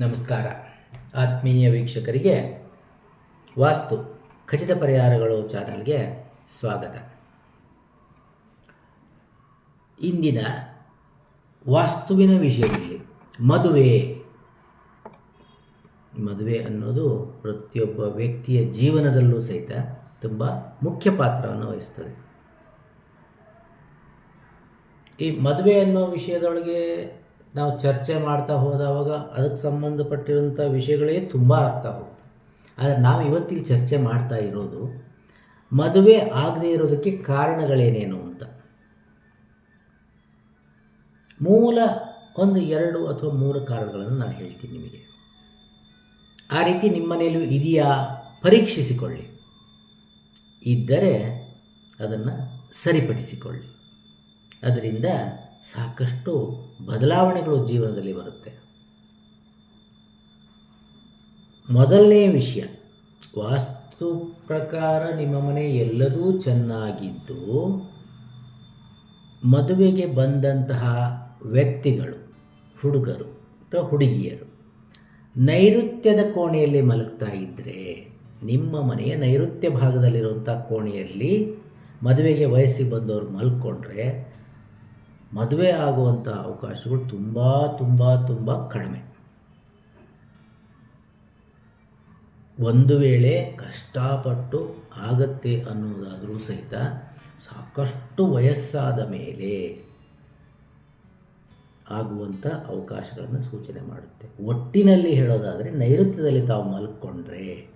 ನಮಸ್ಕಾರ. ಆತ್ಮೀಯ ವೀಕ್ಷಕರಿಗೆ ವಾಸ್ತು ಖಚಿತ ಪರಿಹಾರಗಳು ಚಾನಲ್ಗೆ ಸ್ವಾಗತ. ಇಂದಿನ ವಾಸ್ತುವಿನ ವಿಷಯದಲ್ಲಿ ಮದುವೆ. ಮದುವೆ ಅನ್ನೋದು ಪ್ರತಿಯೊಬ್ಬ ವ್ಯಕ್ತಿಯ ಜೀವನದಲ್ಲೂ ಸಹಿತ ತುಂಬ ಮುಖ್ಯ ಪಾತ್ರವನ್ನು ವಹಿಸ್ತದೆ. ಈ ಮದುವೆ ಅನ್ನೋ ವಿಷಯದೊಳಗೆ ನಾವು ಚರ್ಚೆ ಮಾಡ್ತಾ ಹೋದವಾಗ ಅದಕ್ಕೆ ಸಂಬಂಧಪಟ್ಟಿರುವಂಥ ವಿಷಯಗಳೇ ತುಂಬ ಆಗ್ತಾ ಆದರೆ ನಾವು ಇವತ್ತಿಗೆ ಚರ್ಚೆ ಮಾಡ್ತಾ ಇರೋದು ಮದುವೆ ಆಗದೇ ಇರೋದಕ್ಕೆ ಕಾರಣಗಳೇನೇನು ಅಂತ. ಮೂಲ ಒಂದು ಎರಡು ಅಥವಾ ಮೂರು ಕಾರಣಗಳನ್ನು ನಾನು ಹೇಳ್ತೀನಿ ನಿಮಗೆ. ಆ ರೀತಿ ನಿಮ್ಮ ಮನೆಯಲ್ಲೂ ಇದೆಯಾ? ಪರೀಕ್ಷಿಸಿಕೊಳ್ಳಿ. ಇದ್ದರೆ ಅದನ್ನು ಸರಿಪಡಿಸಿಕೊಳ್ಳಿ. ಅದರಿಂದ ಸಾಕಷ್ಟು ಬದಲಾವಣೆಗಳು ಜೀವನದಲ್ಲಿ ಬರುತ್ತೆ. ಮೊದಲನೇ ವಿಷಯ, ವಾಸ್ತು ಪ್ರಕಾರ ನಿಮ್ಮ ಮನೆ ಎಲ್ಲದೂ ಚೆನ್ನಾಗಿದ್ದು ಮದುವೆಗೆ ಬಂದಂತಹ ವ್ಯಕ್ತಿಗಳು, ಹುಡುಗರು ಅಥವಾ ಹುಡುಗಿಯರು ನೈಋತ್ಯದ ಕೋಣೆಯಲ್ಲಿ ಮಲಗ್ತಾ ಇದ್ದರೆ ನಿಮ್ಮ ಮನೆಯ ನೈಋತ್ಯ ಭಾಗದಲ್ಲಿರುವಂಥ ಕೋಣೆಯಲ್ಲಿ ಮದುವೆಗೆ ವಯಸ್ಸಿಗೆ ಬಂದವರು ಮಲ್ಕೊಂಡ್ರೆ ಮದುವೆ ಆಗುವಂಥ ಅವಕಾಶಗಳು ತುಂಬ ತುಂಬ ತುಂಬ ಕಡಿಮೆ. ಒಂದು ವೇಳೆ ಕಷ್ಟಪಟ್ಟು ಆಗತ್ತೆ ಅನ್ನೋದಾದರೂ ಸಹಿತ ಸಾಕಷ್ಟು ವಯಸ್ಸಾದ ಮೇಲೆ ಆಗುವಂಥ ಅವಕಾಶಗಳನ್ನು ಸೂಚನೆ ಮಾಡುತ್ತೆ. ಒಟ್ಟಿನಲ್ಲಿ ಹೇಳೋದಾದರೆ ನೈಋತ್ಯದಲ್ಲಿ ತಾವು ಮಲ್ಕೊಂಡ್ರೆ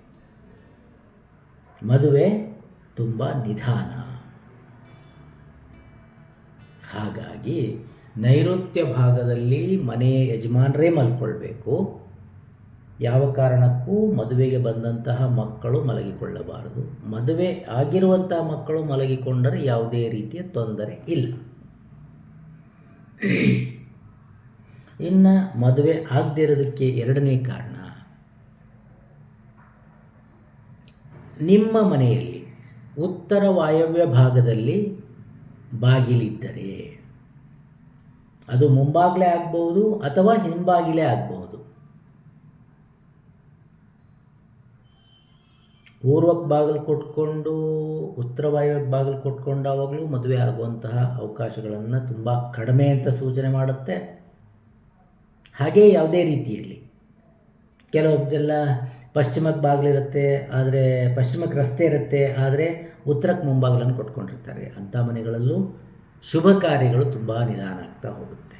ಮದುವೆ ತುಂಬ ನಿಧಾನ. ಹಾಗಾಗಿ ನೈಋತ್ಯ ಭಾಗದಲ್ಲಿ ಮನೆ ಯಜಮಾನರೇ ಮಲ್ಕೊಳ್ಬೇಕು. ಯಾವ ಕಾರಣಕ್ಕೂ ಮದುವೆಗೆ ಬಂದಂತಹ ಮಕ್ಕಳು ಮಲಗಿಕೊಳ್ಳಬಾರದು. ಮದುವೆ ಆಗಿರುವಂತಹ ಮಕ್ಕಳು ಮಲಗಿಕೊಂಡರೆ ಯಾವುದೇ ರೀತಿಯ ತೊಂದರೆ ಇಲ್ಲ. ಇನ್ನು ಮದುವೆ ಆಗದಿರೋದಕ್ಕೆ ಎರಡನೇ ಕಾರಣ, ನಿಮ್ಮ ಮನೆಯಲ್ಲಿ ಉತ್ತರ ವಾಯವ್ಯ ಭಾಗದಲ್ಲಿ ಬಾಗಿಲಿದ್ದರೆ. ಅದು ಮುಂಬಾಗಿಲೇ ಆಗ್ಬೋದು ಅಥವಾ ಹಿಂಬಾಗಿಲೇ ಆಗ್ಬೋದು ಪೂರ್ವಕ್ಕೆ ಬಾಗಿಲು ಕೊಟ್ಕೊಂಡು, ಉತ್ತರ ವಾಯುವಕ್ಕೆ ಬಾಗಿಲು ಕೊಟ್ಕೊಂಡಾವಾಗಲೂ ಮದುವೆ ಆಗುವಂತಹ ಅವಕಾಶಗಳನ್ನು ತುಂಬ ಕಡಿಮೆ ಅಂತ ಸೂಚನೆ ಮಾಡುತ್ತೆ. ಹಾಗೇ ಯಾವುದೇ ರೀತಿಯಲ್ಲಿ. ಕೆಲವೊಬ್ಬೆಲ್ಲ ಪಶ್ಚಿಮಕ್ಕೆ ಬಾಗಿಲಿರುತ್ತೆ, ಆದರೆ ಪಶ್ಚಿಮಕ್ಕೆ ರಸ್ತೆ ಇರುತ್ತೆ, ಆದರೆ ಉತ್ತರಕ್ಕೆ ಮುಂಭಾಗಲನ್ನು ಕೊಟ್ಕೊಂಡಿರ್ತಾರೆ. ಅಂಥ ಮನೆಗಳಲ್ಲೂ ಶುಭ ಕಾರ್ಯಗಳು ತುಂಬ ನಿಧಾನ ಆಗ್ತಾ ಹೋಗುತ್ತೆ.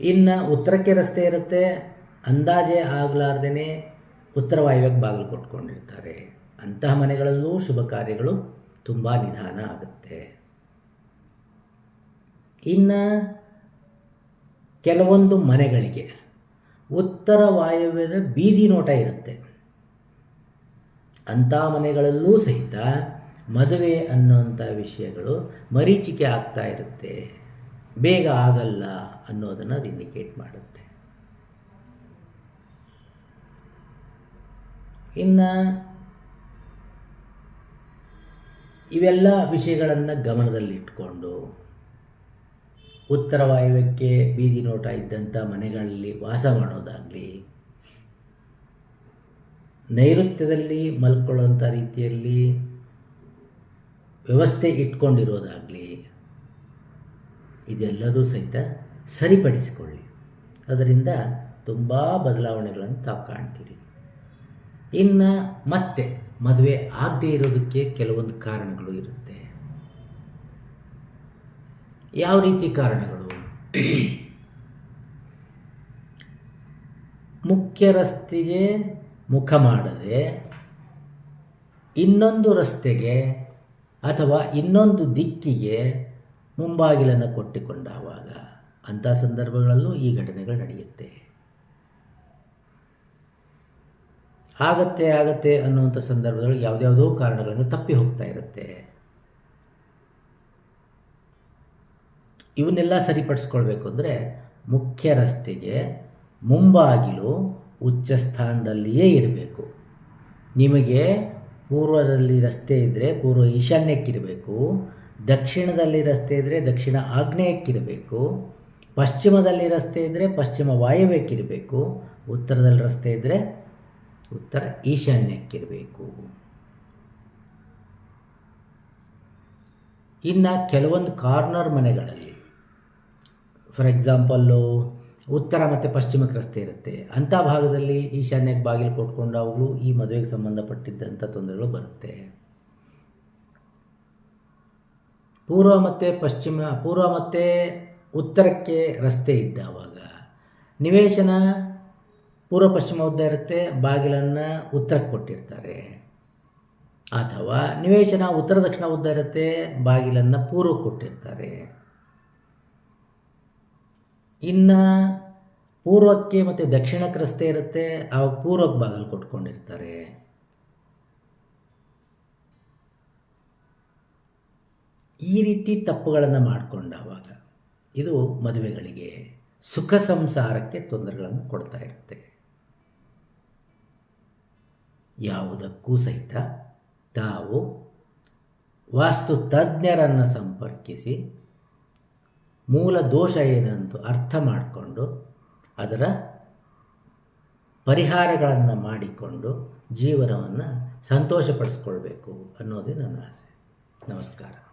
ಇನ್ನು ಉತ್ತರಕ್ಕೆ ರಸ್ತೆ ಇರುತ್ತೆ. ಅಂದಾಜೆ ಆಗಲಾರ್ದೇ ಉತ್ತರ ವಾಯುವ್ಯಕ್ಕೆ ಬಾಗಿಲು ಕೊಟ್ಕೊಂಡಿರ್ತಾರೆ. ಅಂತಹ ಮನೆಗಳಲ್ಲೂ ಶುಭ ಕಾರ್ಯಗಳು ತುಂಬ ನಿಧಾನ ಆಗುತ್ತೆ. ಇನ್ನು ಕೆಲವೊಂದು ಮನೆಗಳಿಗೆ ಉತ್ತರ ವಾಯುವ್ಯದ ಬೀದಿ ನೋಟ ಇರುತ್ತೆ. ಅಂಥ ಮನೆಗಳಲ್ಲೂ ಸಹಿತ ಮದುವೆ ಅನ್ನುವಂಥ ವಿಷಯಗಳು ಮರೀಚಿಕೆ ಆಗ್ತಾ ಇರುತ್ತೆ. ಬೇಗ ಆಗಲ್ಲ ಅನ್ನೋದನ್ನು ಅದು ಇಂಡಿಕೇಟ್ ಮಾಡುತ್ತೆ. ಇನ್ನು ಇವೆಲ್ಲ ವಿಷಯಗಳನ್ನು ಗಮನದಲ್ಲಿಟ್ಕೊಂಡು ಉತ್ತರ ವಾಯುವ್ಯಕ್ಕೆ ಬೀದಿ ನೋಟ ಇದ್ದಂಥ ಮನೆಗಳಲ್ಲಿ ವಾಸ ಮಾಡೋದಾಗಲಿ ನೈಋತ್ಯದಲ್ಲಿ ಮಲ್ಕೊಳ್ಳುವಂಥ ರೀತಿಯಲ್ಲಿ ವ್ಯವಸ್ಥೆ ಇಟ್ಕೊಂಡಿರೋದಾಗಲಿ, ಇದೆಲ್ಲದೂ ಸಹಿತ ಸರಿಪಡಿಸಿಕೊಳ್ಳಿ. ಅದರಿಂದ ತುಂಬ ಬದಲಾವಣೆಗಳನ್ನು ತಾವು ಕಾಣ್ತೀರಿ. ಇನ್ನು ಮತ್ತೆ ಮದುವೆ ಆಗದೇ ಇರೋದಕ್ಕೆ ಕೆಲವೊಂದು ಕಾರಣಗಳು ಇರುತ್ತೆ. ಯಾವ ರೀತಿ ಕಾರಣಗಳು? ಮುಖ್ಯ ರಸ್ತೆಗೆ ಮುಖ ಮಾಡದೆ ಇನ್ನೊಂದು ರಸ್ತೆಗೆ ಅಥವಾ ಇನ್ನೊಂದು ದಿಕ್ಕಿಗೆ ಮುಂಬಾಗಿಲನ್ನು ಕೊಟ್ಟಿಕೊಂಡಾವಾಗ ಅಂಥ ಸಂದರ್ಭಗಳಲ್ಲೂ ಈ ಘಟನೆಗಳು ನಡೆಯುತ್ತೆ. ಆಗತ್ತೆ ಆಗತ್ತೆ ಅನ್ನುವಂಥ ಸಂದರ್ಭದಲ್ಲಿ ಯಾವುದ್ಯಾವುದೋ ಕಾರಣಗಳಿಂದ ತಪ್ಪಿ ಹೋಗ್ತಾ ಇರುತ್ತೆ. ಇವನ್ನೆಲ್ಲ ಸರಿಪಡಿಸ್ಕೊಳ್ಬೇಕು ಅಂದರೆ ಮುಖ್ಯ ರಸ್ತೆಗೆ ಮುಂಬಾಗಿಲು ಉಚ್ಚ ಸ್ಥಾನದಲ್ಲಿಯೇ ಇರಬೇಕು. ನಿಮಗೆ ಪೂರ್ವದಲ್ಲಿ ರಸ್ತೆ ಇದ್ದರೆ ಪೂರ್ವ ಈಶಾನ್ಯಕ್ಕಿರಬೇಕು, ದಕ್ಷಿಣದಲ್ಲಿ ರಸ್ತೆ ಇದ್ದರೆ ದಕ್ಷಿಣ ಆಗ್ನೇಯಕ್ಕಿರಬೇಕು, ಪಶ್ಚಿಮದಲ್ಲಿ ರಸ್ತೆ ಇದ್ದರೆ ಪಶ್ಚಿಮ ವಾಯವ್ಯಕ್ಕಿರಬೇಕು, ಉತ್ತರದಲ್ಲಿ ರಸ್ತೆ ಇದ್ದರೆ ಉತ್ತರ ಈಶಾನ್ಯಕ್ಕಿರಬೇಕು. ಇನ್ನು ಕೆಲವೊಂದು ಕಾರ್ನರ್ ಮನೆಗಳಲ್ಲಿ ಫಾರ್ ಎಕ್ಸಾಂಪಲ್ಲು ಉತ್ತರ ಮತ್ತು ಪಶ್ಚಿಮಕ್ಕೆ ರಸ್ತೆ ಇರುತ್ತೆ. ಅಂಥ ಭಾಗದಲ್ಲಿ ಈಶಾನ್ಯಕ್ಕೆ ಬಾಗಿಲು ಕೊಟ್ಕೊಂಡಾಗಲೂ ಈ ಮದುವೆಗೆ ಸಂಬಂಧಪಟ್ಟಿದ್ದಂಥ ತೊಂದರೆಗಳು ಬರುತ್ತೆ. ಪೂರ್ವ ಮತ್ತು ಪಶ್ಚಿಮ, ಪೂರ್ವ ಮತ್ತು ಉತ್ತರಕ್ಕೆ ರಸ್ತೆ ಇದ್ದಾವಾಗ ನಿವೇಶನ ಪೂರ್ವ ಪಶ್ಚಿಮ ಉದ್ದ ಇರುತ್ತೆ, ಬಾಗಿಲನ್ನು ಉತ್ತರಕ್ಕೆ ಕೊಟ್ಟಿರ್ತಾರೆ. ಅಥವಾ ನಿವೇಶನ ಉತ್ತರ ದಕ್ಷಿಣ ಉದ್ದ ಇರುತ್ತೆ, ಬಾಗಿಲನ್ನು ಪೂರ್ವಕ್ಕೆ ಕೊಟ್ಟಿರ್ತಾರೆ. ಇನ್ನು ಪೂರ್ವಕ್ಕೆ ಮತ್ತು ದಕ್ಷಿಣಕ್ಕೆ ರಸ್ತೆ ಇರುತ್ತೆ ಆ ಪೂರ್ವಕ್ಕೆ ಬಾಗಿಲು ಕೊಟ್ಕೊಂಡಿರ್ತಾರೆ. ಈ ರೀತಿ ತಪ್ಪುಗಳನ್ನು ಮಾಡಿಕೊಂಡಾವಾಗ ಇದು ಮದುವೆಗಳಿಗೆ ಸುಖ ಸಂಸಾರಕ್ಕೆ ತೊಂದರೆಗಳನ್ನು ಕೊಡ್ತಾ ಇರುತ್ತೆ. ಯಾವುದಕ್ಕೂ ಸಹಿತ ತಾವು ವಾಸ್ತು ತಜ್ಞರನ್ನು ಸಂಪರ್ಕಿಸಿ ಮೂಲ ದೋಷ ಏನಂತ ಅರ್ಥ ಮಾಡಿಕೊಂಡು ಅದರ ಪರಿಹಾರಗಳನ್ನು ಮಾಡಿಕೊಂಡು ಜೀವನವನ್ನು ಸಂತೋಷಪಡಿಸ್ಕೊಳ್ಬೇಕು ಅನ್ನೋದೇ ನನ್ನ ಆಸೆ. ನಮಸ್ಕಾರ.